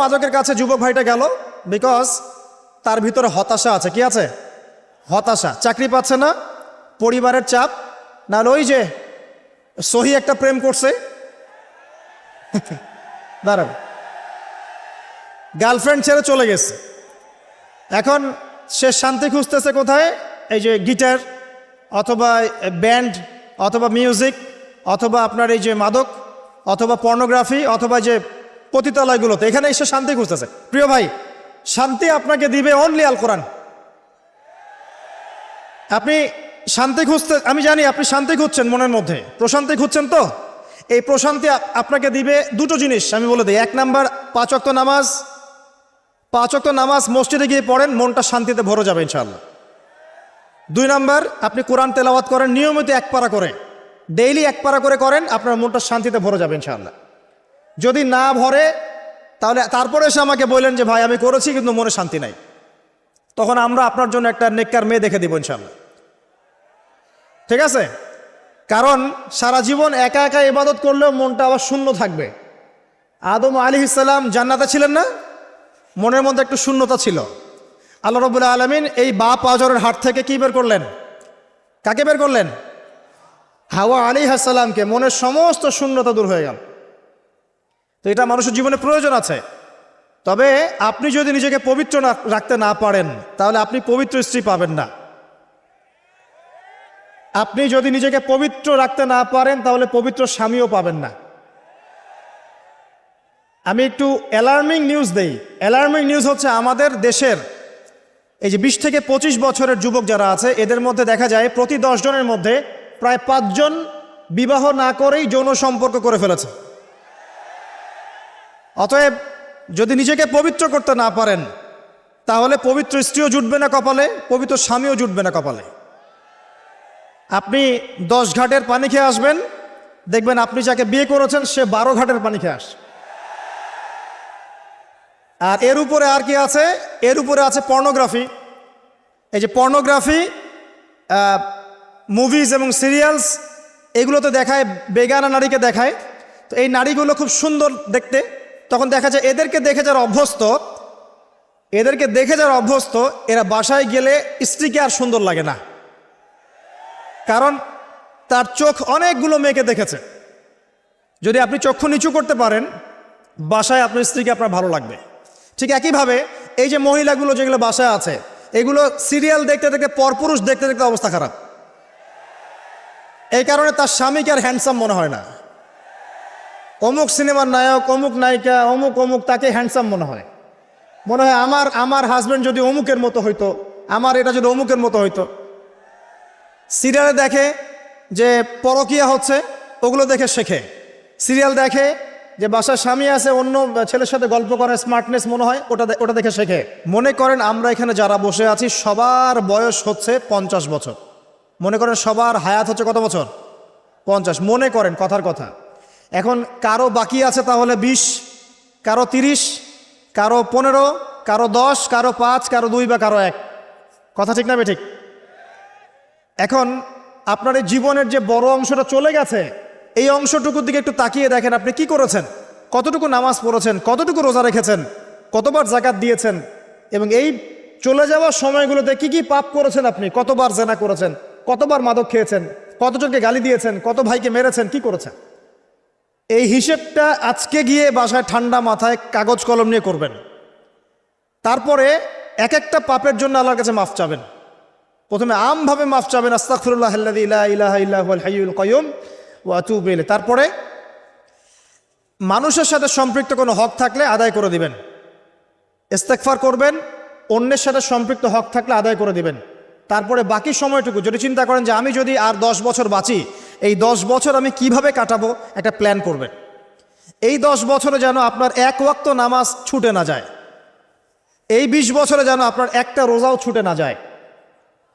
মাদকের কাছে যুবক ভাইটা গেল বিকজ তার ভিতরে হতাশা আছে। কি আছে? হতাশা। চাকরি পাচ্ছে না, পরিবারের চাপ। না ওই যে সহি একটা প্রেম করছে। দাঁড়ান গার্লফ্রেন্ড ছেড়ে চলে গেছে। এখন সে শান্তি খুঁজতেছে কোথায়? এই যে গিটার অথবা ব্যান্ড অথবা মিউজিক অথবা আপনার এই যে মাদক অথবা পর্নোগ্রাফি অথবা যে পতিতালয়গুলোতে। এখানে এসে শান্তি খুঁজতেছে। প্রিয় ভাই, শান্তি আপনাকে দিবে অনলি আল কোরআন। আপনি শান্তি খুঁজতে, আমি জানি আপনি শান্তি খুঁজছেন মনের মধ্যে। প্রশান্তি খুঁজছেন তো? এই প্রশান্তি আপনাকে দিবে দুটো জিনিস, আমি বলে দিই। এক নাম্বার, পাঁচ অক্ত নামাজ। পাঁচ অক্ত নামাজ মসজিদে গিয়ে পড়েন, মনটা শান্তিতে ভরে যাবে ইনশাআল্লাহ। দুই নাম্বার, আপনি কোরআন তেলাওয়াত করেন, নিয়মিত এক পারা করে। ডেইলি এক পারা করে করেন, আপনার মনটা শান্তিতে ভরে যাবে ইনশাআল্লাহ। যদি না ভরে, তাহলে তারপরে এসে আমাকে বললেন যে, ভাই, আমি করেছি, কিন্তু মনে শান্তি নাই। তখন আমরা আপনার জন্য একটা নেককার মেয়ে দেখে দিব, ইনশাআল্লাহ। ঠিক আছে? কারণ সারা জীবন একা একা ইবাদত করলেও মনটা আবার শূন্য থাকবে। আদম আলী ইসলাম জান্নাতে ছিলেন না? মনের মধ্যে একটু শূন্যতা ছিল। আল্লাহ রবুল্লাহ আলমিন এই বা পাজরের হাট থেকে কি বের করলেন? কাকে বের করলেন? হাওয়া আলী হাসালামকে মনের সমস্ত শূন্যতা দূর হয়ে গেল। তো এটা মানুষের জীবনে প্রয়োজন আছে। তবে আপনি যদি নিজেকে পবিত্র রাখতে না পারেন, তাহলে আপনি পবিত্র স্ত্রী পাবেন না। আপনি যদি নিজেকে পবিত্র রাখতে না পারেন, তাহলে পবিত্র স্বামীও পাবেন না। আমি একটু অ্যালার্মিং নিউজ দেই। অ্যালার্মিং নিউজ হচ্ছে আমাদের দেশের এই যে বিশ থেকে পঁচিশ বছরের যুবক যারা আছে, এদের মধ্যে দেখা যায় প্রতি দশ জনের মধ্যে প্রায় পাঁচজন বিবাহ না করেই যৌন সম্পর্ক করে ফেলেছে। অতএব যদি নিজেকে পবিত্র করতে না পারেন, তাহলে পবিত্র স্ত্রীও জুটবে না কপালে, পবিত্র স্বামীও জুটবে না কপালে। আপনি দশ ঘাটের পানি খেয়ে আসবেন, দেখবেন আপনি যাকে বিয়ে করেছেন, সে বারো ঘাটের পানি খেয়ে আসে। আর এর উপরে আর কি আছে? এর উপরে আছে পর্নোগ্রাফি। এই যে পর্নোগ্রাফি মুভিজ এবং সিরিয়ালস এগুলোতে দেখায়, বেগানা নারীকে দেখায়। তো এই নারীগুলো খুব সুন্দর দেখতে। তখন দেখা যায় এদেরকে দেখে যারা অভ্যস্ত, এদেরকে দেখে যারা অভ্যস্ত, এরা বাসায় গেলে স্ত্রীকে আর সুন্দর লাগে না। কারণ তার চোখ অনেকগুলো মেয়েকে দেখেছে। যদি আপনি চক্ষু নিচু করতে পারেন, বাসায় আপনার স্ত্রীকে আপনার ভালো লাগবে। ঠিক একইভাবে এই যে মহিলাগুলো যেগুলো বাসায় আছে, এগুলো সিরিয়াল দেখতে দেখতে, পরপুরুষ দেখতে দেখতে অবস্থা খারাপ। এই কারণে তার স্বামীকে আর হ্যান্ডসাম মনে হয় না। অমুক সিনেমার নায়ক, অমুক নায়িকা, অমুক অমুক, তাকে হ্যান্ডসাম মনে হয়। মনে হয় আমার আমার হাজব্যান্ড যদি অমুকের মতো হইতো, আমার এটা যদি অমুকের মতো হইতো। সিরিয়ালে দেখে যে পরকিয়া হচ্ছে, ওগুলো দেখে শেখে। সিরিয়াল দেখে যে বাসার স্বামী আছে, অন্য ছেলের সাথে গল্প করে স্মার্টনেস মনে হয়, ওটা ওটা দেখে শেখে। মনে করেন আমরা এখানে যারা বসে আছি, সবার বয়স হচ্ছে পঞ্চাশ বছর। মনে করেন সবার হায়াত হচ্ছে কত বছর? পঞ্চাশ। মনে করেন কথার কথা। এখন কারও বাকি আছে তাহলে বিশ, কারও তিরিশ, কারও পনেরো, কারও দশ, কারও পাঁচ, কারও দুই বা কারও এক। কথা ঠিক না ঠিক? এখন আপনার এই জীবনের যে বড় অংশটা চলে গেছে, এই অংশটুকুর দিকে একটু তাকিয়ে দেখেন আপনি কি করেছেন? কতটুকু নামাজ পড়েছেন? কতটুকু রোজা রেখেছেন? কতবার জাকাত দিয়েছেন? এবং এই চলে যাওয়ার সময়গুলোতে কি কি পাপ করেছেন আপনি? কতবার জেনা করেছেন? কতবার মাদক খেয়েছেন? কতজনকে গালি দিয়েছেন? কত ভাইকে মেরেছেন? কি করেছেন? এই হিসেবটা আজকে গিয়ে বাসায় ঠান্ডা মাথায় কাগজ কলম নিয়ে করবেন। তারপরে এক একটা পাপের জন্য আল্লাহর কাছে মাফ চাবেন। প্রথমে আমভাবে মাফ চাবেন আস্তাকফিরুল্লাহ ইলাহা ইল্লা হুয়াল হাইয়ুল কাইয়ুম ওয়া আতুবু ইলাইহি। তারপরে মানুষের সাথে সম্পৃক্ত কোনো হক থাকলে আদায় করে দিবেন। ইস্তেগফার করবেন, অন্যের সাথে সম্পৃক্ত হক থাকলে আদায় করে দিবেন। তারপরে বাকি সময়টুকু যদি চিন্তা করেন যে আমি যদি আর দশ বছর বাঁচি এই দশ বছর আমি কীভাবে কাটাবো? একটা প্ল্যান করবেন। এই দশ বছরে যেন আপনার এক ওয়াক্ত নামাজ ছুটে না যায়। এই বিশ বছরে যেন আপনার একটা রোজাও ছুটে না যায়।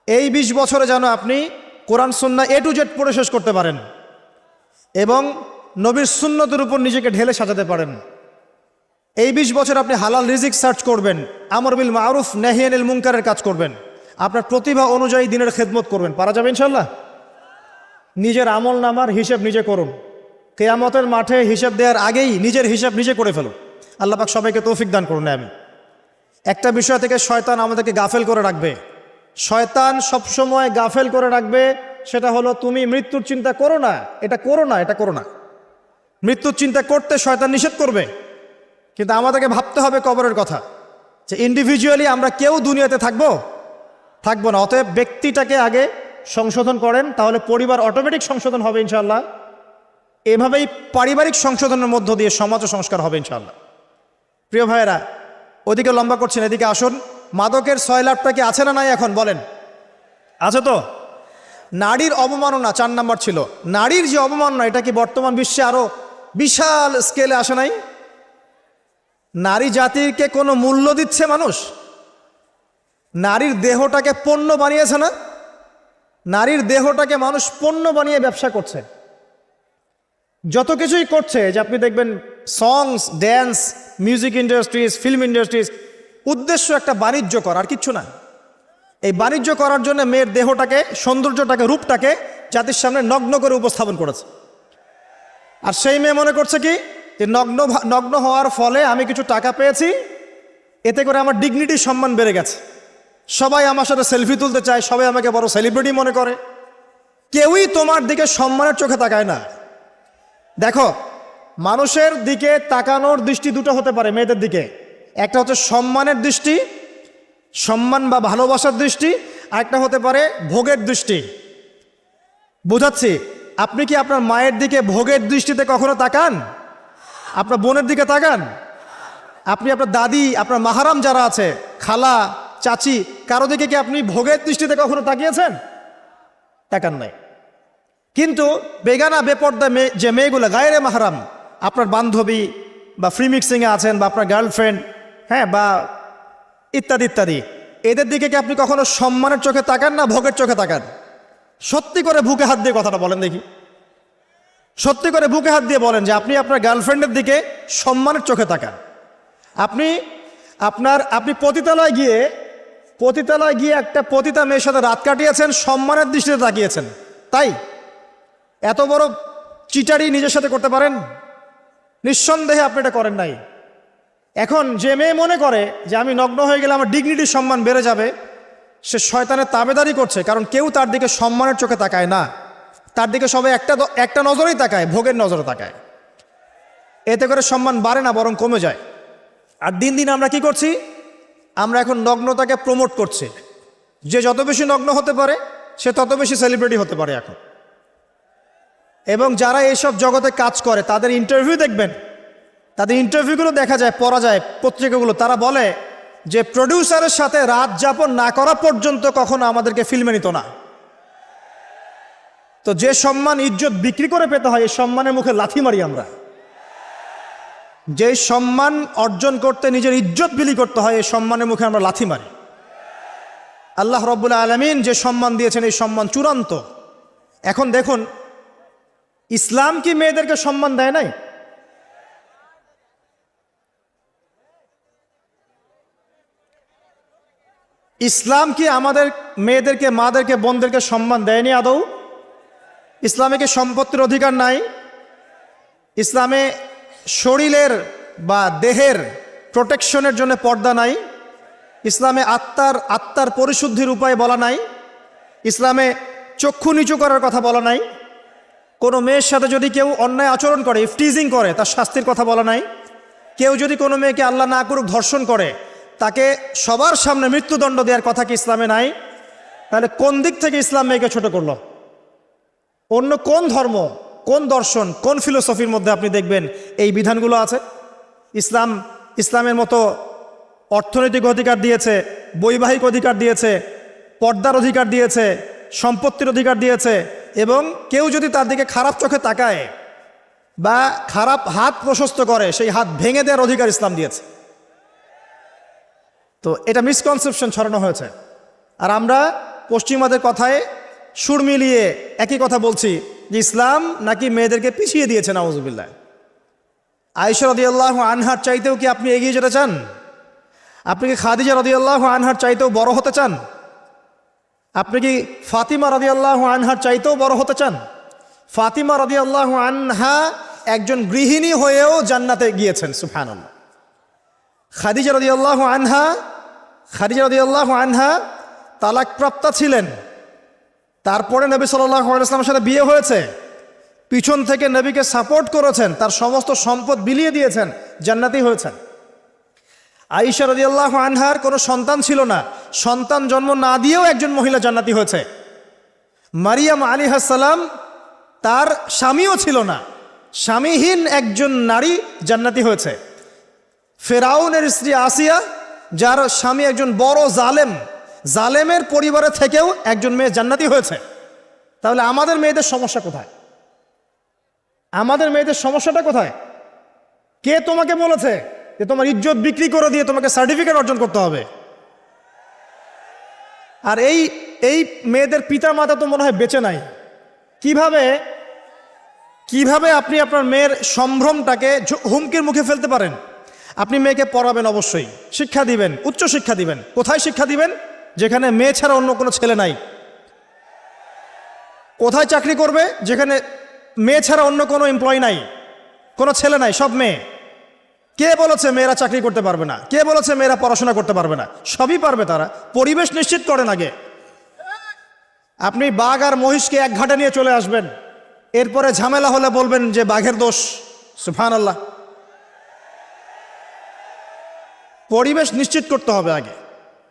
এই বিশ বছরে যেন আপনি কোরআন সুন্না এ টু জেড পড়ে শেষ করতে পারেন এবং নবীর সুন্নতের উপর নিজেকে ঢেলে সাজাতে পারেন। এই বিশ বছর আপনি হালাল রিজিক সার্চ করবেন, আমর বিল মারুফ, নেহিয়ানিল মুনকারের কাজ করবেন। আপনার প্রতিভা অনুযায়ী দিনের খেদমত করবেন। পারা যাবে ইনশাল্লাহ নিজের আমল নামার হিসেব নিজে করুন। কেয়ামতের মাঠে হিসেব দেওয়ার আগেই নিজের হিসাব নিজে করে ফেলুন। আল্লাহ পাক সবাইকে তৌফিক দান করুন আমি একটা বিষয় থেকে শয়তান আমাদেরকে গাফেল করে রাখবে। শয়তান সবসময় গাফেল করে রাখবে, সেটা হলো তুমি মৃত্যুর চিন্তা করো না, এটা করো না, এটা করো না। মৃত্যুর চিন্তা করতে শয়তান নিষেধ করবে। কিন্তু আমাদেরকে ভাবতে হবে কবরের কথা, যে ইন্ডিভিজুয়ালি আমরা কেউ দুনিয়াতে থাকব? থাকব না, অতএব ব্যক্তিটাকে আগে সংশোধন করেন, তাহলে পরিবার অটোমেটিক সংশোধন হবে ইনশাল্লাহ এভাবেই পারিবারিক সংশোধনের মধ্য দিয়ে সমাজ সংস্কার হবে ইনশাল্লাহ প্রিয় ভাইয়েরা, ওদিকে লম্বা করছেন, এদিকে আসুন। মাদকের ছয় লাভটা কি আছে না নাই এখন, বলেন। আছে তো? নারীর অবমাননা, চার নাম্বার ছিল। নারীর যে অবমাননা, এটা কি বর্তমান বিশ্বে আরও বিশাল স্কেলে আসে নাই? নারী জাতিকে কোনো মূল্য দিচ্ছে মানুষ? নারীর দেহটাকে পণ্য বানিয়েছে না? নারীর দেহটাকে মানুষ পণ্য বানিয়ে ব্যবসা করছে। যত কিছুই করছে যে আপনি দেখবেন songs dance music industries film industries উদ্দেশ্য একটা বাণিজ্য করা আর কিচ্ছু না। এই বাণিজ্য করার জন্য মেয়ের দেহটাকে, সৌন্দর্যটাকে, রূপটাকে জাতির সামনে নগ্ন করে উপস্থাপন করেছে। আর সেই মেয়ে মনে করছে কি? যে নগ্ন নগ্ন হওয়ার ফলে আমি কিছু টাকা পেয়েছি, এতে করে আমার ডিগনিটির সম্মান বেড়ে গেছে। সবাই আমার সাথে সেলফি তুলতে চায়, সবাই আমাকে বড় সেলিব্রিটি মনে করে। কেউই তোমার দিকে সম্মানের চোখে তাকায় না। দেখো, মানুষের দিকে তাকানোর দৃষ্টি দুটো হতে পারে, মেয়েদের দিকে। একটা হচ্ছে সম্মানের দৃষ্টি, সম্মান বা ভালোবাসার দৃষ্টি, আরেকটা হতে পারে ভোগের দৃষ্টি। বুঝাচ্ছি, আপনি কি আপনার মায়ের দিকে ভোগের দৃষ্টিতে কখনো তাকান? আপনার বোনের দিকে তাকান? আপনি আপনার দাদি, আপনার মাহারাম যারা আছে, খালা চাচি, কারও দিকে কি আপনি ভোগের দৃষ্টিতে কখনো তাকিয়েছেন? তাকান নাই। কিন্তু বেগানা, বেপর্দা মেয়ে, যে মেয়েগুলো গায়েরে মাহারাম, আপনার বান্ধবী বা ফ্রি মিক্সিংয়ে আছেন বা আপনার গার্লফ্রেন্ড হ্যাঁ বা ইত্যাদি ইত্যাদি, এদের দিকে কি আপনি কখনো সম্মানের চোখে তাকান না ভোগের চোখে তাকান? সত্যি করে বুকে হাত দিয়ে কথাটা বলেন দেখি। সত্যি করে বুকে হাত দিয়ে বলেন যে আপনি আপনার গার্লফ্রেন্ডের দিকে সম্মানের চোখে তাকান। আপনি, আপনার, আপনি পতিতালয় গিয়ে পতিতালয় গিয়ে একটা পতিতা মেয়ের সাথে রাত কাটিয়েছেন, সম্মানের দৃষ্টিতে তাকিয়েছেন। তাই? এত বড় চিটারি নিজের সাথে করতে পারেন? নিঃসন্দেহে আপনি এটা করেন নাই। এখন যে মেয়ে মনে করে যে আমি নগ্ন হয়ে গেলে আমার ডিগনিটির সম্মান বেড়ে যাবে, সে শয়তানের তাবেদারি করছে, কারণ কেউ তার দিকে সম্মানের চোখে তাকায় না। তার দিকে সবাই একটা একটা নজরেই তাকায়, ভোগের নজরে তাকায়। এতে করে সম্মান বাড়ে না, বরং কমে যায়। আর দিন দিন আমরা কি করছি? আমরা এখন নগ্নতাকে প্রমোট করছি। যে যত বেশি নগ্ন হতে পারে, সে তত বেশি সেলিব্রিটি হতে পারে এখন। এবং যারা এইসব জগতে কাজ করে, তাদের ইন্টারভিউ দেখবেন। তাদের ইন্টারভিউগুলো দেখা যায়, পড়া যায় পত্রিকাগুলো। তারা বলে যে প্রডিউসারের সাথে রাত যাপন না করা পর্যন্ত কখনো আমাদেরকে ফিল্মে নিত না। তো যে সম্মান ইজ্জত বিক্রি করে পেতে হয়, এই সম্মানের মুখে লাথি মারি আমরা। যে সম্মান অর্জন করতে নিজের ইজ্জত বিলি করতে হয়, এই সম্মানের মুখে আমরা লাথি মারি। আল্লাহ রব্বুল আলমিন যে সম্মান দিয়েছেন, এই সম্মান চূড়ান্ত। এখন দেখুন, ইসলাম কি মেয়েদেরকে সম্মান দেয় নাই? ইসলাম কি আমাদের মেয়েদেরকে, মাদেরকে, বোনদেরকে সম্মান দেয়নি আদৌ? ইসলামে কি সম্পত্তির অধিকার নাই? ইসলামে শরীরের বা দেহের প্রোটেকশনের জন্য পর্দা নাই। ইসলামে আত্মার আত্মার পরিশুদ্ধির উপায় বলা নাই। ইসলামে চক্ষু নিচু করার কথা বলা নাই। কোনো মেয়ের সাথে যদি কেউ অন্যায় আচরণ করে, ইফটিজিং করে, তার শাস্তির কথা বলা নাই। কেউ যদি কোনো মেয়েকে আল্লাহ না করুক ধর্ষণ করে, তাকে সবার সামনে মৃত্যুদণ্ড দেওয়ার কথা কি ইসলামে নাই? তাহলে কোন দিক থেকে ইসলাম মেয়েকে ছোট করল? অন্য কোন ধর্ম কোন দর্শন, কোন ফিলোসফির মধ্যে আপনি দেখবেন এই বিধানগুলো আছে? ইসলাম, ইসলামের মতো অর্থনৈতিক অধিকার দিয়েছে, বৈবাহিক অধিকার দিয়েছে, পর্দার অধিকার দিয়েছে, সম্পত্তির অধিকার দিয়েছে এবং কেউ যদি তার দিকে খারাপ চোখে তাকায় বা খারাপ হাত প্রশস্ত করে, সেই হাত ভেঙে দেওয়ার অধিকার ইসলাম দিয়েছে। তো এটা মিসকনসেপশন ছড়ানো হয়েছে। আর আমরা পশ্চিমাদের কথায় সুর মিলিয়ে একই কথা বলছি যে ইসলাম নাকি মেয়েদেরকে পিছিয়ে দিয়েছে নওয়াজুবিল্লাহ আয়েশা রদিয়াল্লাহ আনহার চাইতেও কি আপনি এগিয়ে যেতে চান? আপনি কি খাদিজা রদিয়াল্লাহ আনহার চাইতেও বড় হতে চান? আপনি কি ফাতিমা রদিয়াল্লাহ আনহার চাইতেও বড় হতে চান? ফাতিমা রদিয়াল্লাহ আনহা একজন গৃহিণী হয়েও জান্নাতে গিয়েছেন সুফানুল্লাহ খাদিজা রদিয়াল্লাহ আনহা, খাদিজা রদিয়াল্লাহ আনহা তালাকপ্রাপ্তা ছিলেন। তারপরে নবী সাল্লাহ আলাইসলামের সাথে বিয়ে হয়েছে। পিছন থেকে নবীকে সাপোর্ট করেছেন, তার সমস্ত সম্পদ বিলিয়ে দিয়েছেন, জান্নাতি হয়েছেন। আইসা রদিয়াল্লাহ আনহার কোনো সন্তান ছিল না। সন্তান জন্ম না দিয়েও একজন মহিলা জান্নাতি হয়েছে। মারিয়াম আলী হাসালাম তার স্বামীও ছিল না। স্বামীহীন একজন নারী জান্নাতি হয়েছে। ফেরাউনের স্ত্রী আসিয়া, যার স্বামী একজন বড় জালেম জালেমের পরিবারে থেকেও একজন মেয়ে জান্নাতি হয়েছে। তাহলে আমাদের মেয়েদের সমস্যা কোথায়? আমাদের মেয়েদের সমস্যাটা কোথায়? কে তোমাকে বলেছে যে তোমার ইজ্জত বিক্রি করে দিয়ে তোমাকে সার্টিফিকেট অর্জন করতে হবে? আর এই এই মেয়েদের পিতা মাতা তো মনে হয় বেঁচে নাই। কীভাবে কীভাবে আপনি আপনার মেয়ের সম্ভ্রমটাকে হুমকির মুখে ফেলতে পারেন? আপনি মেয়েকে পড়াবেন অবশ্যই। শিক্ষা দিবেন উচ্চ শিক্ষা দিবেন। কোথায় শিক্ষা দিবেন? যেখানে মেয়ে ছাড়া অন্য কোনো ছেলে নাই। কোথায় চাকরি করবে? যেখানে মেয়ে ছাড়া অন্য কোনো এমপ্লয় নাই। কোনো ছেলে নাই, সব মেয়ে। কে বলেছে মেয়েরা চাকরি করতে পারবে না? কে বলেছে মেয়েরা পড়াশোনা করতে পারবে না? সবই পারবে তারা। পরিবেশ নিশ্চিত করেন আগে। আপনি বাঘ আর মহিষকে এক ঘাটে নিয়ে চলে আসবেন। এরপরে ঝামেলা হলে বলবেন যে বাঘের দোষ। সুফান আল্লাহ পরিবেশ নিশ্চিত করতে হবে আগে।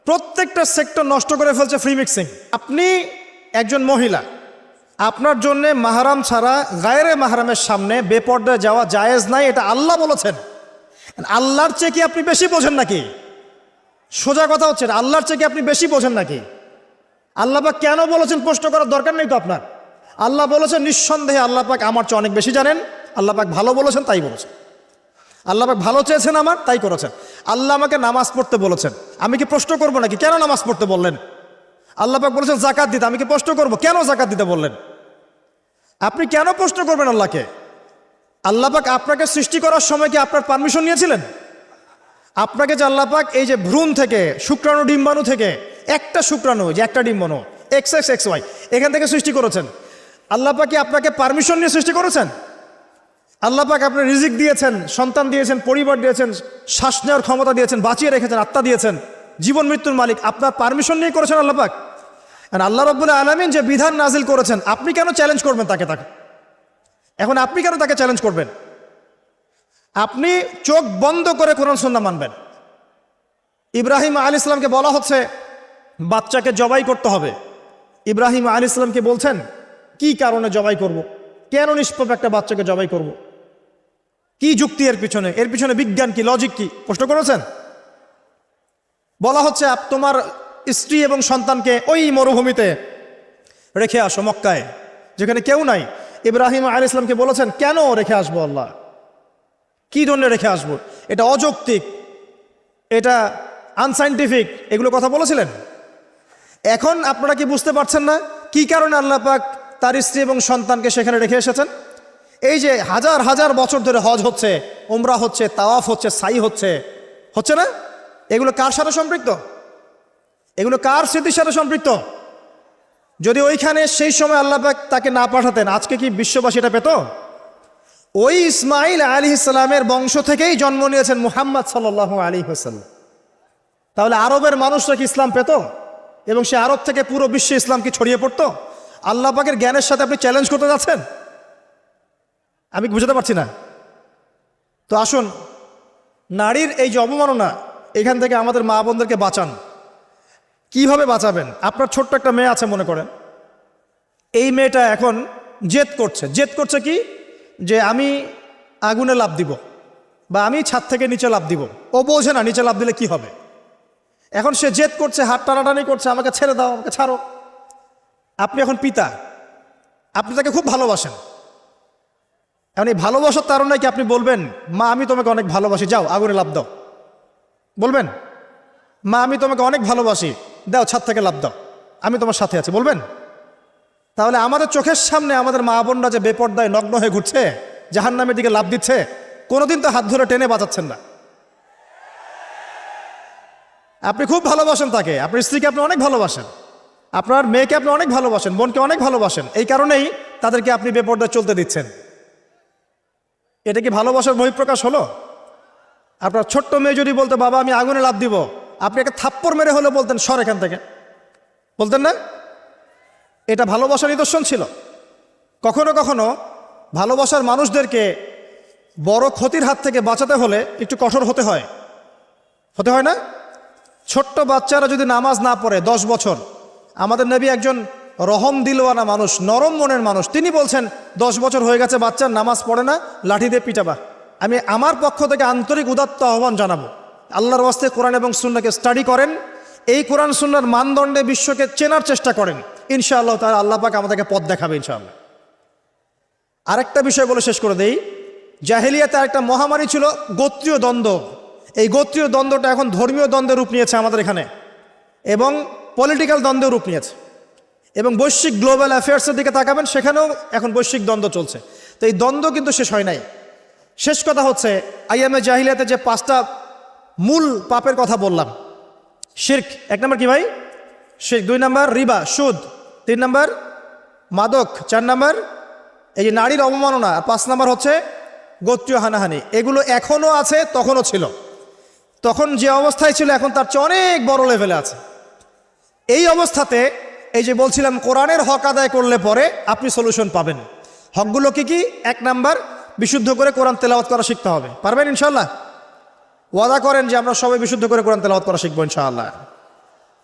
প্রত্যেকটা সেক্টর নষ্ট করে ফেলছে ফ্রি মিক্সিং আপনি একজন মহিলা, আপনার জন্য মাহারাম ছাড়া গায়েরে মাহারামের সামনে বেপর্দায় যাওয়া জায়েজ নাই, এটা আল্লাহ বলেছেন। আল্লাহর চেয়ে কি আপনি বেশি বোঝেন নাকি? সোজা কথা হচ্ছে, আল্লাহর চেয়ে কি আপনি বেশি বোঝেন নাকি? আল্লাহ পাক কেন বলেছেন প্রশ্ন করার দরকার নেই তো আপনার? আল্লাহ বলেছেন, নিঃসন্দেহে আল্লাহ পাক আমার চেয়ে অনেক বেশি জানেন, আল্লাহ পাক ভালো বলেছেন, তাই বলেছেন। আল্লাহ পাক ভালো চেয়েছেন আমার, তাই করেছেন। আল্লাহ আমাকে নামাজ পড়তে বলেছেন। আমি কি প্রশ্ন করব নাকি? কেন নামাজ পড়তে বললেন? আল্লাহ পাক বলেছেন, জাকাত দিতে। আমি কি প্রশ্ন করব? কেন জাকাত দিতে বললেন? আপনি কেন প্রশ্ন করবেন আল্লাহকে? আল্লাহ পাক আপনাকে সৃষ্টি করার সময় কি আপনার পারমিশন নিয়েছিলেন? আপনাকে যে আল্লাহ পাক এই যে ভ্রূণ থেকে, শুক্রাণু ডিম্বাণু থেকে, একটা শুক্রাণু, যে একটা ডিম্বাণু এক্স এক্স এক্স ওয়াই এখান থেকে সৃষ্টি করেছেন। আল্লাহ পাক কি আপনাকে পারমিশন নিয়ে সৃষ্টি করেছেন? আল্লাহ পাক আপনার রিজিক দিয়েছেন, সন্তান দিয়েছেন, পরিবার দিয়েছেন, শ্বাস নেওয়ার ক্ষমতা দিয়েছেন, বাঁচিয়ে রেখেছেন, আত্মা দিয়েছেন, জীবন মৃত্যুর মালিক। আপনার পারমিশন নিয়ে করেছেন আল্লাহ পাক। আর আল্লাহ রব্বুল্লাহ আলমিন যে বিধান নাজিল করেছেন, আপনি কেন চ্যালেঞ্জ করবেন তাকে তাকে? এখন আপনি কেন তাকে চ্যালেঞ্জ করবেন? আপনি চোখ বন্ধ করে কোরআন সন্না মানবেন। ইব্রাহিম আলী ইসলামকে বলা হচ্ছে, বাচ্চাকে জবাই করতে হবে। ইব্রাহিম আলী ইসলামকে বলছেন, কি কারণে জবাই করব। কেন নিষ্পাপ একটা বাচ্চাকে জবাই করব। কি যুক্তি এর পিছনে? এর পিছনে বিজ্ঞান কি লজিক কি? প্রশ্ন করেছেন? বলা হচ্ছে তোমার স্ত্রী এবং সন্তানকে ওই মরুভূমিতে রেখে আসো, মক্কায়, যেখানে কেউ নাই। ইব্রাহিম আলী ইসলামকে বলেছেন, কেন রেখে আসব আল্লাহ? কি জন্য রেখে আসব? এটা অযৌক্তিক, এটা আনসাইন্টিফিক এগুলো কথা বলেছিলেন? এখন আপনারা কি বুঝতে পারছেন না কি কারণে আল্লাহ পাক তার স্ত্রী এবং সন্তানকে সেখানে রেখে এসেছেন? এই যে হাজার হাজার বছর ধরে হজ হচ্ছে ওমরা হচ্ছে, তাওয়াফ হচ্ছে, সাই হচ্ছে হচ্ছে না? এগুলো কার সাথে সম্পৃক্ত? এগুলো কার স্মৃতির সাথে সম্পৃক্ত? যদি ওইখানে সেই সময় আল্লাপাক তাকে না পাঠাতেন, আজকে কি বিশ্ববাসী এটা পেত? ওই ইসমাইল আলী ইসলামের বংশ থেকেই জন্ম নিয়েছেন মুহাম্মদ সাল্লাহ আলী হোসাল্লাম তাহলে আরবের মানুষরা কি ইসলাম পেত? এবং সে আরব থেকে পুরো বিশ্বে ইসলাম কি ছড়িয়ে পড়তো? আল্লাহ পাকের জ্ঞানের সাথে আপনি চ্যালেঞ্জ করতে যাচ্ছেন? আমি বুঝতে পারছি না। তো আসুন, নারীর এই যে অবমাননা, এখান থেকে আমাদের মা বোনদেরকে বাঁচান। কীভাবে বাঁচাবেন? আপনার ছোট্ট একটা মেয়ে আছে মনে করেন। এই মেয়েটা এখন জেদ করছে। জেদ করছে কি? যে আমি আগুনে লাভ দিব বা আমি ছাদ থেকে নিচে লাভ দিব। ও বোঝে না নিচে লাভ দিলে কি হবে। এখন সে জেদ করছে, হাত টানাটানি করছে, আমাকে ছেড়ে দাও, আমাকে ছাড়ো। আপনি এখন পিতা। আপনি তাকে খুব ভালোবাসেন। এখন এই ভালোবাসার তারণে কি আপনি বলবেন, মা, আমি তোমাকে অনেক ভালোবাসি, যাও, আগুনে লাভ দাও বলবেন? মা, আমি তোমাকে অনেক ভালোবাসি, দাও, ছাদ থেকে লাভ দাও, আমি তোমার সাথে আছি বলবেন? তাহলে আমাদের চোখের সামনে আমাদের মা বোনরা যে বেপর্দায় নগ্ন হয়ে ঘুরছে জাহান নামের দিকে লাভ দিচ্ছে, কোনোদিন তো হাত ধরে টেনে বাঁচাচ্ছেন না। আপনি খুব ভালোবাসেন তাকে, আপনার স্ত্রীকে আপনি অনেক ভালোবাসেন, আপনার মেয়েকে আপনি অনেক ভালোবাসেন, বোনকে অনেক ভালোবাসেন, এই কারণেই তাদেরকে আপনি বেপর্দায় চলতে দিচ্ছেন। এটা কি ভালোবাসার বহিঃপ্রকাশ হলো? আপনার ছোট্ট মেয়ে যদি বলতো, বাবা, আমি আগুনে লাভ দিব। আপনি একটা থাপ্পড় মেরে হলে বলতেন, সর এখান থেকে। বলতেন না? এটা ভালোবাসার নিদর্শন ছিল। কখনো কখনো ভালোবাসার মানুষদেরকে বড় ক্ষতির হাত থেকে বাঁচাতে হলে একটু কঠোর হতে হয়। হতে হয় না? ছোট্ট বাচ্চারা যদি নামাজ না পড়ে দশ বছর, আমাদের নবী একজন রহম দিলওয়ানা মানুষ, নরম মনের মানুষ। তিনি বলছেন, দশ বছর হয়ে গেছে বাচ্চার নামাজ পড়ে না, লাঠি দিয়ে পিটাবা। আমি আমার পক্ষ থেকে আন্তরিক উদাত্ত আহ্বান জানাব। আল্লাহর ওয়াস্তে কোরআন এবং সুন্নাকে স্টাডি করেন। এই কোরআন সুন্নার মানদণ্ডে বিশ্বকে চেনার চেষ্টা করেন। ইনশাআল্লাহ তার আল্লাহ পাক আমাদেরকে পথ দেখাবে, ইনশাআল্লাহ। আরেকটা বিষয় বলে শেষ করে দেই। জাহেলিয়াতে একটা মহামারী ছিল, গোত্রীয় দ্বন্দ্ব। এই গোত্রীয় দ্বন্দ্বটা এখন ধর্মীয় দ্বন্দ্বের রূপ নিয়েছে আমাদের এখানে এবং পলিটিক্যাল দ্বন্দ্বের রূপ নিয়েছে। এবং বৈশ্বিক গ্লোবাল অ্যাফেয়ার্সের দিকে তাকাবেন, সেখানেও এখন বৈশ্বিক দ্বন্দ্ব চলছে। তো এই দ্বন্দ্ব কিন্তু শেষ হয় নাই। শেষ কথা হচ্ছে আইএমএ জাহিলিয়াতে যে পাঁচটা মূল পাপের কথা বললাম, শির্ক, এক নম্বর কি ভাই? শির্ক, দুই নম্বর রিবা, সুদ, তিন নম্বর মাদক, চার নম্বর এই যে নারীর অবমাননা, আর পাঁচ নম্বর হচ্ছে গোত্রীয় হানাহানি। এগুলো এখনও আছে, তখনও ছিল। তখন যে অবস্থায় ছিল, এখন তার চেয়ে অনেক বড় লেভেলে আছে। এই অবস্থাতে এই যে বলছিলাম, কোরআনের হক আদায় করলে পরে আপনি সলিউশন পাবেন। হকগুলো কি? কি এক নাম্বার, বিশুদ্ধ করে কোরআন তেলাওয়াত করা শিখতে হবে। পারবেন ইনশাল্লাহ ওয়াদা করেন যে আমরা সবাই বিশুদ্ধ করে কোরআন তেলাওয়াত করা শিখব ইনশাআল্লাহ।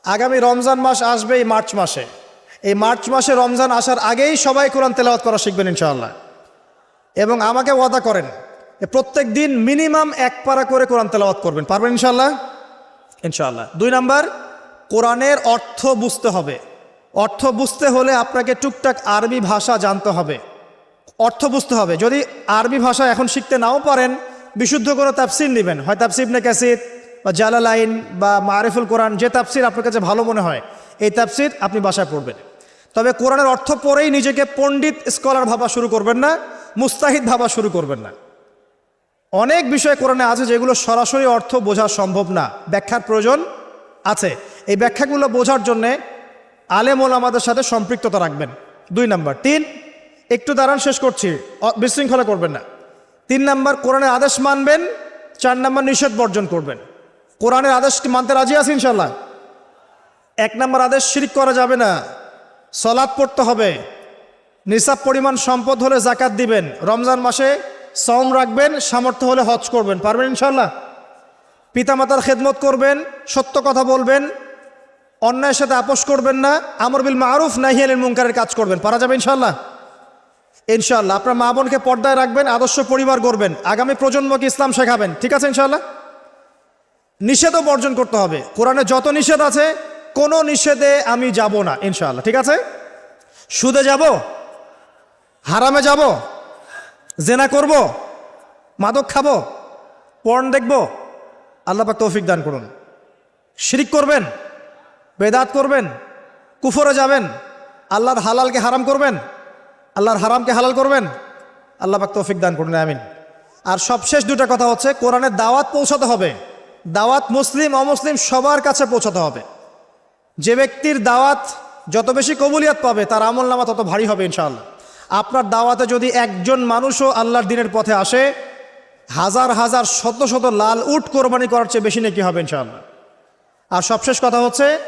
আগামী রমজান মাস আসবে এই মার্চ মাসে। এই মার্চ মাসে রমজান আসার আগেই সবাই কোরআন তেলাওয়াত করা শিখবেন ইনশাআল্লাহ। এবং আমাকে ওয়াদা করেন প্রত্যেক দিন মিনিমাম এক পারা করে কোরআন তেলাওয়াত করবেন। পারবেন ইনশাআল্লাহ? ইনশাআল্লাহ। দুই নাম্বার, কোরআনের অর্থ বুঝতে হবে। অর্থ বুঝতে হলে আপনাকে টুকটাক আরবি ভাষা জানতে হবে। অর্থ বুঝতে হবে। যদি আরবি ভাষা এখন শিখতে নাও পারেন, বিশুদ্ধ কোনো তাফসির নেবেন। হয় তাফসির নে ক্যাসিদ বা জালালাইন বা মারিফুল কোরআন, যে তাফসির আপনার কাছে ভালো মনে হয়, এই তাফসির আপনি বাসায় পড়বেন। তবে কোরআনের অর্থ পড়েই নিজেকে পণ্ডিত স্কলার ভাবা শুরু করবেন না, মুস্তাহিদ ভাবা শুরু করবেন না। অনেক বিষয় কোরআনে আছে যেগুলো সরাসরি অর্থ বোঝা সম্ভব না। ব্যাখ্যার প্রয়োজন আছে। এই ব্যাখ্যাগুলো বোঝার জন্যে আলেম আমাদের সাথে সম্পৃক্ততা রাখবেন। দুই নাম্বার। তিন, একটু দাঁড়ান, শেষ করছি। বিশৃঙ্খলা করবেন না। তিন নাম্বার, কোরআনের আদেশ মানবেন, চার নাম্বার, নিষেধ বর্জন করবেন। কোরআনের আদেশ মানতে রাজি আছি ইনশাল্লাহ এক নাম্বার আদেশ শিরিক করা যাবে না। সলাদ পড়তে হবে। নিসাব পরিমাণ সম্পদ হলে জাকাত দিবেন। রমজান মাসে সম রাখবেন, সামর্থ্য হলে হজ করবেন। পারবেন ইনশাল্লাহ পিতামাতার খেদমত করবেন, সত্য কথা বলবেন অন্যায়ের সাথে আপোষ করবেন না, আমর বিল মারুফ নাহিয়ালের মুনকারের কাজ করবেন। পারা যাবে ইনশাল্লাহ ইনশাল্লাহ আপনার মা বোনকে পর্দায় রাখবেন, আদর্শ পরিবার গড়বেন। আগামী প্রজন্মকে ইসলাম শেখাবেন। ঠিক আছে ইনশাল্লাহ নিষেধও বর্জন করতে হবে। কোরআনে যত নিষেধ আছে, কোনো নিষেধে আমি যাব না ইনশাল্লাহ ঠিক আছে? সুদে যাব, হারামে যাব, জেনা করব, মাদক খাব, পর্ন দেখব। আল্লাহ পাক তৌফিক দান করুন। শিরিক করবেন বেদাত করবেন, কুফরে যাবেন, আল্লাহর হালালকে হারাম করবেন, আল্লাহর হারামকে হালাল করবেন, আল্লাহ পাক তৌফিক দান করুন, আমিন। আর সবশেষ দুটা কথা হচ্ছে কোরআনের দাওয়াত পৌঁছাতে হবে। দাওয়াত মুসলিম, অমুসলিম সবার কাছে পৌঁছাতে হবে। যে ব্যক্তির দাওয়াত যত বেশি কবুলিয়াত পাবে, তার আমল নামা তত ভারী হবে, ইনশাআল্লাহ। আপনার দাওয়াতে যদি একজন মানুষও আল্লাহর দিনের পথে আসে, হাজার হাজার, শত শত লাল উট কোরবানি করার চেয়ে বেশি নাকি হবে, ইনশাআল্লাহ। আর সবশেষ কথা হচ্ছে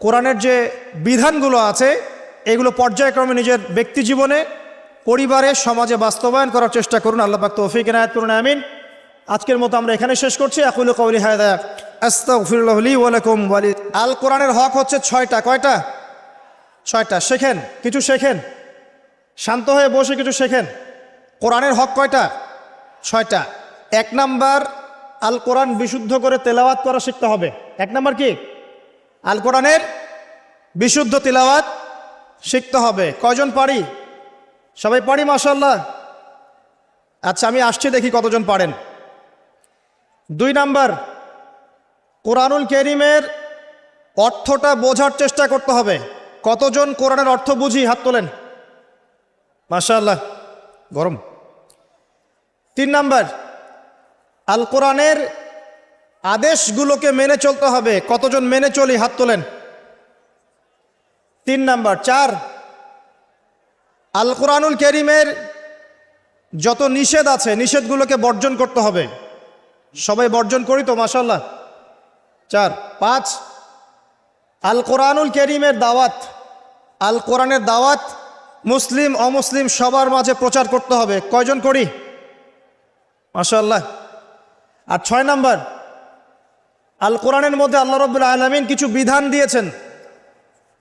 কোরআনের যে বিধানগুলো আছে, এগুলো পর্যায়ক্রমে নিজের ব্যক্তি জীবনে, পরিবারে, সমাজে বাস্তবায়ন করার চেষ্টা করুন। আল্লাহ পাক তৌফিক এনায়াত করুন, আমিন। আজকের মতো আমরা এখানে শেষ করছি। আকুল কৌলি হায়দা আস্তাগফিরুল্লাহ লি ওয়া লাকুম ওয়া লি- আল কোরআনের হক হচ্ছে ছয়টা। কয়টা? ছয়টা। শেখেন, কিছু শেখেন। শান্ত হয়ে বসে কিছু শেখেন। কোরআনের হক কয়টা? ছয়টা। এক নাম্বার, আল কোরআন বিশুদ্ধ করে তেলাওয়াত করা শিখতে হবে। এক নাম্বার কি? আল কোরআনের বিশুদ্ধ তিলাওয়াত শিখতে হবে। কয়জন পারি? সবাই পারি মাসাল্লাহ আচ্ছা আমি আসছি দেখি কতজন পারেন। দুই নাম্বার, কোরআনুল কেরিমের অর্থটা বোঝার চেষ্টা করতে হবে। কতজন কোরআনের অর্থ বুঝি? হাত তোলেন। মাশাআল্লাহ, গরম। তিন নাম্বার, আল কোরআনের আদেশগুলোকে মেনে চলতে হবে। কতজন মেনে চলি? হাত তোলেন। তিন নাম্বার। চার আল কোরআনুল কেরিমের যত নিষেধ আছে, নিষেধগুলোকে বর্জন করতে হবে। সবাই বর্জন করি তো মাসাল্লাহ চার, পাঁচ আল কোরআনুল কেরিমের দাওয়াত আল কোরআনের দাওয়াত মুসলিম, অমুসলিম সবার মাঝে প্রচার করতে হবে। কয়জন করি? মাসাল্লাহ আর ছয় নাম্বার আল কোরআনের মধ্যে আল্লাহ রব্বুল আলমিন কিছু বিধান দিয়েছেন,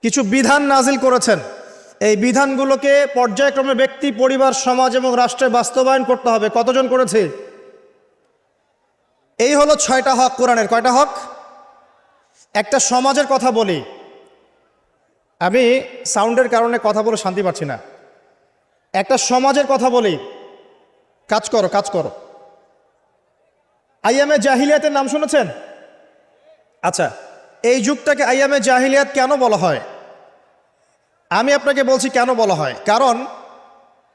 কিছু বিধান নাজিল করেছেন। এই বিধানগুলোকে পর্যায়ক্রমে ব্যক্তি, পরিবার, সমাজ এবং রাষ্ট্রে বাস্তবায়ন করতে হবে। কতজন করেছে? এই হলো ছয়টা হক কোরআনের। কয়টা হক? একটা সমাজের কথা বলি। আমি সাউন্ডের কারণে কথা বলে শান্তি পাচ্ছি না। একটা সমাজের কথা বলি। কাজ করো কাজ করো। আইয়ামে জাহিলিয়াতের নাম শুনেছেন? আচ্ছা এই যুগটাকে আইয়ামে জাহিলিয়াত কেন বলা হয়? আমি আপনাকে বলছি কেন বলা হয়? কারণ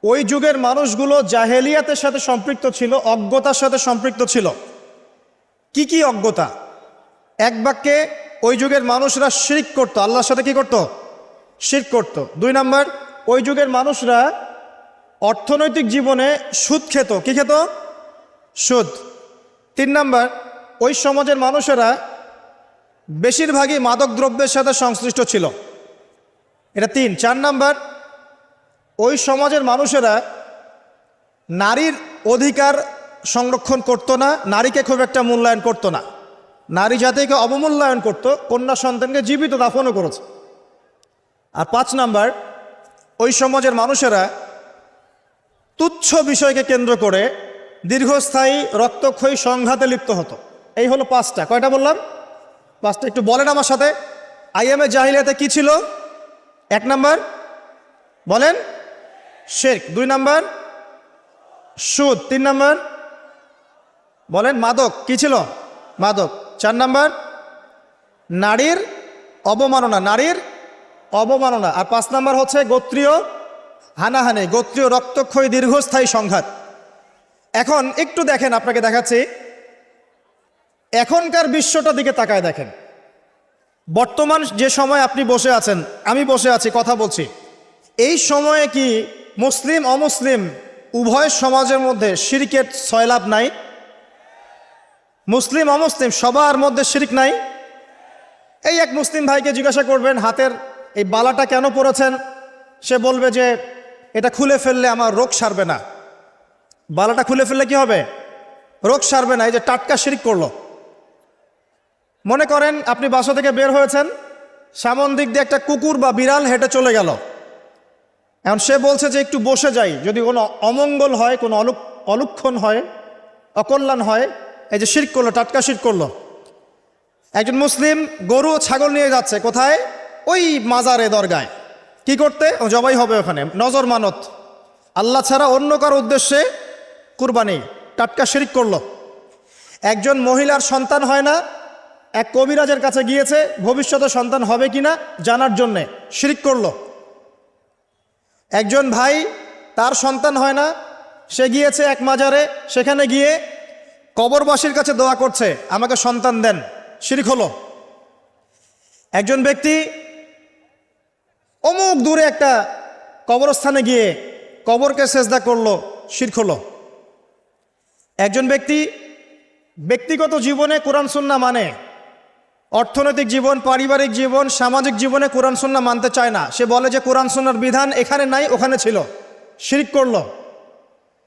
ওই যুগের মানুষগুলো জাহেলিয়াতের সাথে সম্পৃক্ত ছিল, অজ্ঞতার সাথে সম্পৃক্ত ছিল। কি কি অজ্ঞতা? এক বাক্যে, ওই যুগের মানুষরা শিরিক করত। আল্লাহর সাথে কি করত? শির করত। দুই নাম্বার, ওই যুগের মানুষরা অর্থনৈতিক জীবনে সুদ খেত। কি খেত? সুদ। তিন নাম্বার, ওই সমাজের মানুষেরা বেশিরভাগই মাদক দ্রব্যের সাথে সংশ্লিষ্ট ছিল। এটা তিন। চার নাম্বার, ওই সমাজের মানুষেরা নারীর অধিকার সংরক্ষণ করতো না, নারীকে খুব একটা মূল্যায়ন করতো না। নারী জাতিকে অবমূল্যায়ন করত, কন্যা সন্তানকে জীবিত দাফনও করেছে। আর পাঁচ নাম্বার, ওই সমাজের মানুষেরা তুচ্ছ বিষয়কে কেন্দ্র করে দীর্ঘস্থায়ী রক্তক্ষয়ী সংঘাতে লিপ্ত হতো। এই হলো পাঁচটা। কয়টা বললাম? পাঁচটা একটু বলেন আমার সাথে। আইএমএ জাহিলিয়াতে কি ছিল? এক নাম্বার। বলেন। শেখ দুই নাম্বার। সুদ। তিন নাম্বার। বলেন, মাদক। কি ছিল? মাদক। চার নাম্বার। নারীর অবমাননা। নারীর অবমাননা। আর পাঁচ নাম্বার হচ্ছে গোত্রীয় হানাহানি, গোত্রীয় রক্তক্ষয়ী দীর্ঘস্থায়ী সংঘাত। এখন একটু দেখেন, আপনাকে দেখাচ্ছি। এখনকার বিশ্বটার দিকে তাকায় দেখেন। বর্তমান যে সময় আপনি বসে আছেন, আমি বসে আছি, কথা বলছি। এই সময়ে কি মুসলিম, অমুসলিম উভয় সমাজের মধ্যে সিরিকের সয়লাভ নাই? মুসলিম, অমুসলিম সবার মধ্যে শিরিক নাই? এই এক মুসলিম ভাইকে জিজ্ঞাসা করবেন, হাতের এই বালাটা কেন পরেছেন? সে বলবে যে, এটা খুলে ফেললে আমার রোগ সারবে না। বালাটা খুলে ফেললে কি হবে? রোগ সারবে না, এই যে টাটকা শিরিক করল। মনে করেন আপনি বাসা থেকে বের হয়েছেন, সামন দিক দিয়ে একটা কুকুর বা বিড়াল হেঁটে চলে গেল। এখন সে বলছে যে একটু বসে যাই, যদি কোনো অমঙ্গল হয়, কোনো অলুক, অলুক্ষণ হয়, অকল্যাণ হয়, এই যে শির করল, টাটকা শির করল। একজন মুসলিম গরু ও ছাগল নিয়ে যাচ্ছে, কোথায়? ওই মাজারে দরগায়। কি করতে? জবাই হবে ওখানে, নজর মানত। আল্লাহ ছাড়া অন্য কারও উদ্দেশ্যে কুরবানি, টাটকা শিরিক করল। একজন মহিলার সন্তান হয় না এক কবিরাজের কাছে গিয়েছে, ভবিষ্যতে সন্তান হবে কিনা জানার জন্যে শিরিক করল। একজন ভাই তার সন্তান হয় না, সে গিয়েছে এক মাজারে, সেখানে গিয়ে কবরবাসীর কাছে দোয়া করছে, আমাকে সন্তান দেন। শিরিক হলো। একজন ব্যক্তি অমুক দূরে একটা কবরস্থানে গিয়ে কবরকে সেজদা করল, শির্ক হলো। একজন ব্যক্তি ব্যক্তিগত জীবনে কোরআন সুন্না মানে অর্থনৈতিক জীবন, পারিবারিক জীবন, সামাজিক জীবনে কোরআন সুন্না মানতে চায় না। সে বলে যে কোরআন সুন্নার বিধান এখানে নাই, ওখানে ছিল। শিরিক করল।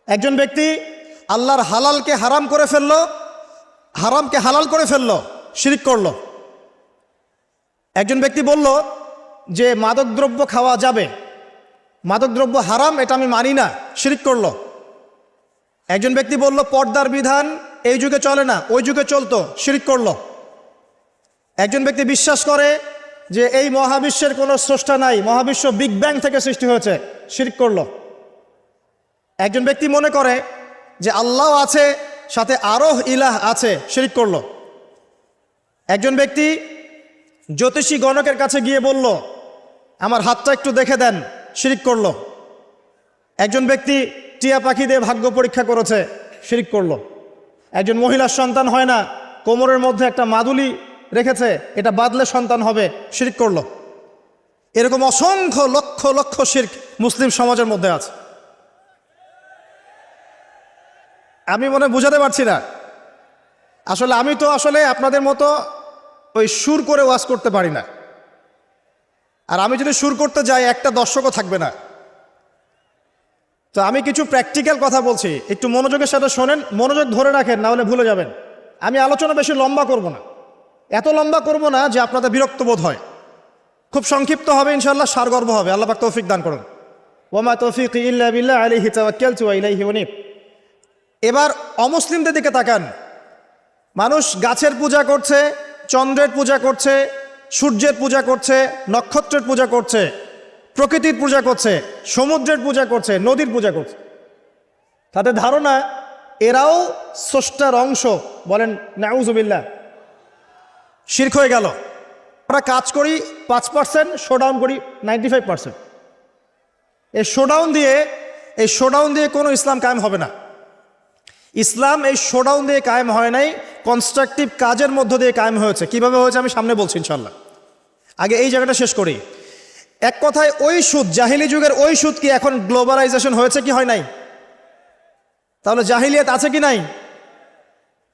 একজন ব্যক্তি আল্লাহর হালালকে হারাম করে ফেলল, হারামকে হালাল করে ফেলল, শিরিক করল। একজন ব্যক্তি বলল যে, মাদকদ্রব্য খাওয়া যাবে। মাদকদ্রব্য হারাম, এটা আমি মানি না। শিরিক করল। একজন ব্যক্তি বলল, পর্দার বিধান এই যুগে চলে না, ওই যুগে চলতো। শিরিক করল। একজন ব্যক্তি বিশ্বাস করে যে এই মহাবিশ্বের কোনো স্রষ্টা নাই, মহাবিশ্ব বিগ ব্যাং থেকে সৃষ্টি হয়েছে, শিরিক করল। একজন ব্যক্তি মনে করে যে আল্লাহ আছে, সাথে আরও ইলাহ আছে, শিরিক করল। একজন ব্যক্তি জ্যোতিষী গণকের কাছে গিয়ে বলল, আমার হাতটা একটু দেখে দেন, শিরিক করল। একজন ব্যক্তি টিয়া পাখি দিয়ে ভাগ্য পরীক্ষা করেছে, শিরিক করল। একজন মহিলার সন্তান হয় না, কোমরের মধ্যে একটা মাদুলি রেখেছে, এটা বাদলে সন্তান হবে, শিরিক করল। এরকম অসংখ্য লক্ষ লক্ষ শির্ক মুসলিম সমাজের মধ্যে আছে। আমি মনে বুঝাতে পারছি না। আসলে আমি তো আসলে আপনাদের মতো ওই সুর করে ওয়াজ করতে পারি না। আর আমি যদি সুর করতে যাই, একটা দর্শকও থাকবে না। তো আমি কিছু প্র্যাকটিক্যাল কথা বলছি। একটু মনোযোগের সাথে শোনেন, মনোযোগ ধরে রাখেন, না হলে ভুলে যাবেন। আমি আলোচনা বেশি লম্বা করব না। এত লম্বা করব না যে আপনাদের বিরক্ত বোধ হয়। খুব সংক্ষিপ্ত হবে ইনশাল্লাহ সারগর্ব হবে। আল্লাহ তৌফিক দান করুন। ওমা তৌফিক ইল্লা এবার অমুসলিমদের দিকে তাকান। মানুষ গাছের পূজা করছে, চন্দ্রের পূজা করছে, সূর্যের পূজা করছে, নক্ষত্রের পূজা করছে, প্রকৃতির পূজা করছে, সমুদ্রের পূজা করছে, নদীর পূজা করছে। তাদের ধারণা, এরাও স্রষ্টার অংশ, বলেন নাউজুবিল্লাহ শির্ক হয়ে গেল। আমরা কাজ করি পাঁচ পার্সেন্ট শোডাউন করি নাইনটি ফাইভ পার্সেন্ট এই শোডাউন দিয়ে, এই শোডাউন দিয়ে কোনো ইসলাম কায়েম হবে না। ইসলাম এই শোডাউন দিয়ে কায়েম হয় নাই কনস্ট্রাকটিভ কাজের মধ্য দিয়ে কায়েম হয়েছে। কীভাবে হয়েছে আমি সামনে বলছি ইনশাল্লাহ আগে এই জায়গাটা শেষ করি। এক কথায় ওই সুদ, জাহিলি যুগের ওই সুদ কি এখন গ্লোবালাইজেশন হয়েছে কি হয় নাই? তাহলে জাহিলিয়াত আছে কি নাই?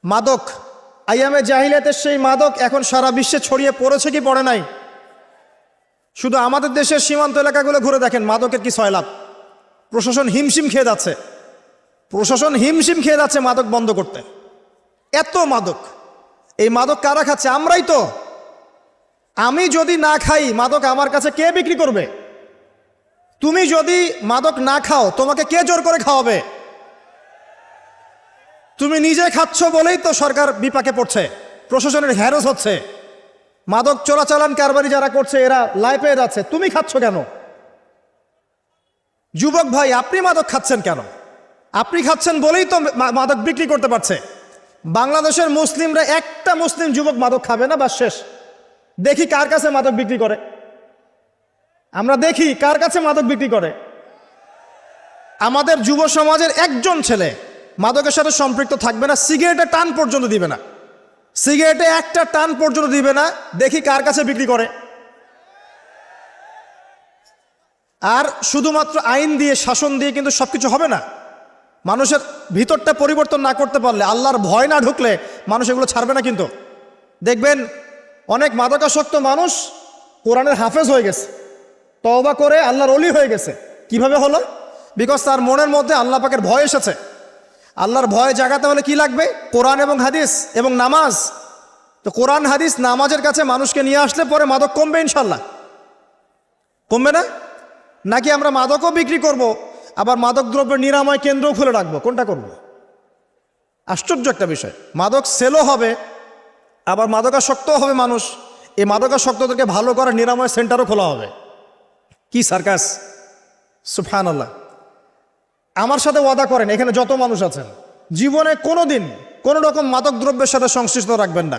মাদক আইয়ামে জাহিলিয়াতের সেই মাদক এখন সারা বিশ্বে ছড়িয়ে পড়েছে কি পড়ে নাই? শুধু আমাদের দেশের সীমান্ত এলাকাগুলো ঘুরে দেখেন, মাদকের কি সয়লাভ প্রশাসন হিমশিম খেয়ে যাচ্ছে। প্রশাসন হিমশিম খেয়ে যাচ্ছে মাদক বন্ধ করতে। এত মাদক। এই মাদক কারা খাচ্ছে? আমরাই তো। আমি যদি না খাই, মাদক আমার কাছে কে বিক্রি করবে? তুমি যদি মাদক না খাও, তোমাকে কে জোর করে খাওয়াবে? তুমি নিজে খাচ্ছ বলেই তো সরকার বিপাকে পড়ছে। প্রশাসনের হ্যারস হচ্ছে। মাদক চোরাচালান কারবারি যারা করছে, এরা লাই পেয়ে যাচ্ছে। তুমি খাচ্ছ কেন? যুবক ভাই, আপনি মাদক খাচ্ছেন কেন? আপনি খাচ্ছেন বলেই তো মাদক বিক্রি করতে পারছে। বাংলাদেশের মুসলিমরা একটা মুসলিম যুবক মাদক খাবে না বা শেষ। দেখি কার কাছে মাদক বিক্রি করে। আমরা দেখি কার কাছে মাদক বিক্রি করে। আমাদের যুব সমাজের একজন ছেলে মাদকের সাথে সম্পৃক্ত থাকবে না, সিগারেটে টান পর্যন্ত দিবে না। সিগারেটে একটা টান পর্যন্ত দিবে না, দেখি কার কাছে বিক্রি করে। আর শুধুমাত্র আইন দিয়ে, শাসন দিয়ে কিন্তু সব কিছু হবে না। মানুষের ভিতরটা পরিবর্তন না করতে পারলে, আল্লাহর ভয় না ঢুকলে মানুষ এগুলো ছাড়বে না কিন্তু। দেখবেন, অনেক মাদকাসক্ত মানুষ কোরআনের হাফেজ হয়ে গেছে। তওবা করে আল্লাহর অলি হয়ে গেছে। কীভাবে হলো? বিকজ তার মনের মধ্যে আল্লাহ পাকের ভয় এসেছে। আল্লাহর ভয় জাগাতে হলে কি লাগবে? কোরআন এবং হাদিস এবং নামাজ। তো কোরআন, হাদিস, নামাজের কাছে মানুষকে নিয়ে আসলে পরে মাদক কমবে ইনশাল্লাহ কমবে না? নাকি আমরা মাদকও বিক্রি করব, আবার মাদক দ্রব্যের নিরাময় কেন্দ্রও খুলে রাখব? কোনটা করব? আশ্চর্য একটা বিষয়। মাদক সেলও হবে, আবার মাদকাসক্তও হবে মানুষ। এই মাদকাসক্তদেরকে ভালো করার নিরাময় সেন্টারও খোলা হবে। কি সার্কাস? সুফান আল্লাহ আমার সাথে ওয়াদা করেন, এখানে যত মানুষ আছেন। জীবনে কোনো দিন কোনো রকম মাদক দ্রব্যের সাথে সংশ্লিষ্ট রাখবেন না।